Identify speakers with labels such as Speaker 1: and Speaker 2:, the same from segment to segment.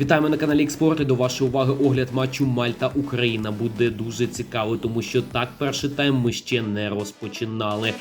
Speaker 1: Вітаємо на каналі Експорт і до вашої уваги огляд матчу Мальта Україна. Буде дуже цікаво, тому що так перший тайм ми ще не розпочинали.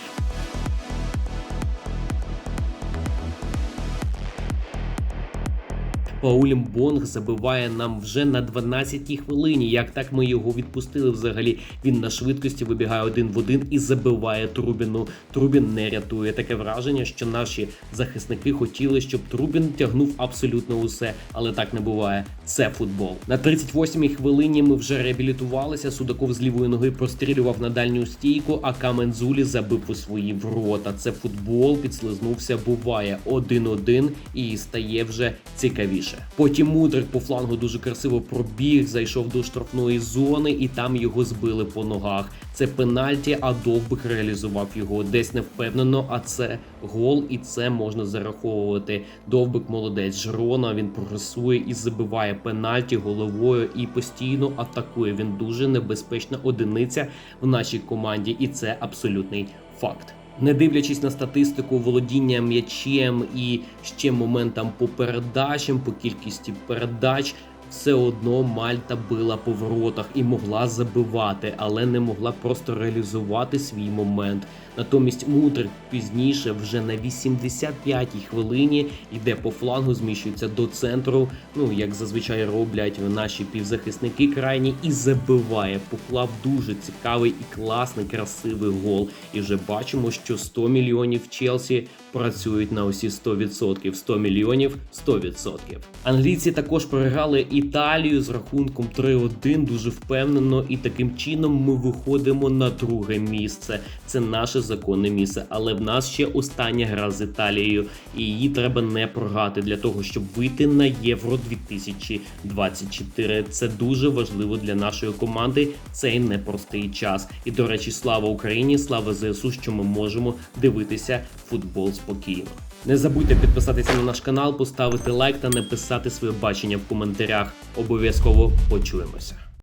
Speaker 1: Паулім Бонг забиває нам вже на 12-й хвилині. Як так ми його відпустили взагалі? Він на швидкості вибігає один в один і забиває Трубіну. Трубін не рятує. Таке враження, що наші захисники хотіли, щоб Трубін тягнув абсолютно усе, але так не буває. Це футбол. На 38-й хвилині ми вже реабілітувалися. Судаков з лівої ноги прострілював на дальню стійку, а Камензулі забив у свої ворота. Це футбол, підслизнувся, буває 1-1 і стає вже цікавіше. Потім Мудрик по флангу дуже красиво пробіг, зайшов до штрафної зони, і там його збили по ногах. Це пенальті, а Довбик реалізував його десь невпевнено. А це гол, і це можна зараховувати. Довбик молодець. Жрона він прогресує і забиває пенальті головою і постійно атакує. Він дуже небезпечна одиниця в нашій команді, і це абсолютний факт. Не дивлячись на статистику володіння м'ячем і ще моментам по передачам, по кількості передач, все одно Мальта била по воротах і могла забивати, але не могла просто реалізувати свій момент. Натомість Мудрик пізніше, вже на 85-й хвилині, йде по флангу, зміщується до центру. Ну як зазвичай роблять наші півзахисники крайні, і забиває. Поклав дуже цікавий і класний, красивий гол. І вже бачимо, що 100 мільйонів Челсі працюють на усі 100%. 100 мільйонів 100%. Англійці також програли Італію з рахунком 3-1 дуже впевнено, і таким чином ми виходимо на друге місце. Це наше законне місце. Але в нас ще остання гра з Італією, і її треба не програти для того, щоб вийти на Євро 2024. Це дуже важливо для нашої команди. Цей непростий час. І до речі, слава Україні, слава ЗСУ, що ми можемо дивитися футбол спокійно. Не забудьте підписатися на наш канал, поставити лайк та написати своє бачення в коментарях. Обов'язково почуємося.